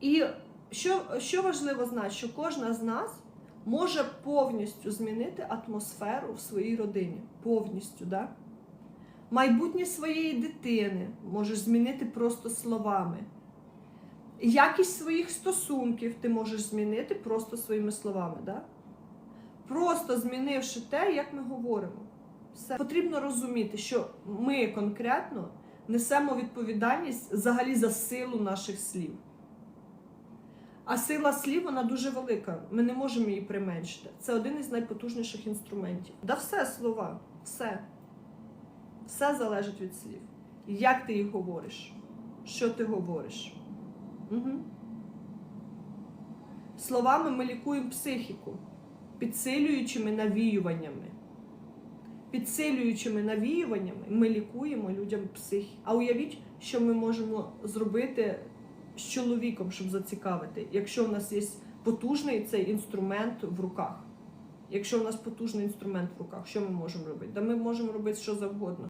І що, що важливо знати, що кожна з нас може повністю змінити атмосферу в своїй родині. Повністю, да? Майбутнє своєї дитини можеш змінити просто словами. Якість своїх стосунків ти можеш змінити просто своїми словами. Да? Просто змінивши те, як ми говоримо. Все. Потрібно розуміти, що ми конкретно несемо відповідальність взагалі за силу наших слів. А сила слів вона дуже велика. Ми не можемо її применшити. Це один із найпотужніших інструментів. Да все слова, все. Все залежить від слів. Як ти їх говориш? Що ти говориш? Угу. Словами ми лікуємо психіку, підсилюючими навіюваннями. Підсилюючими навіюваннями ми лікуємо людям психіку. А уявіть, що ми можемо зробити з чоловіком, щоб зацікавити, якщо в нас є потужний цей інструмент в руках. Якщо у нас потужний інструмент в руках, що ми можемо робити? Да ми можемо робити що завгодно.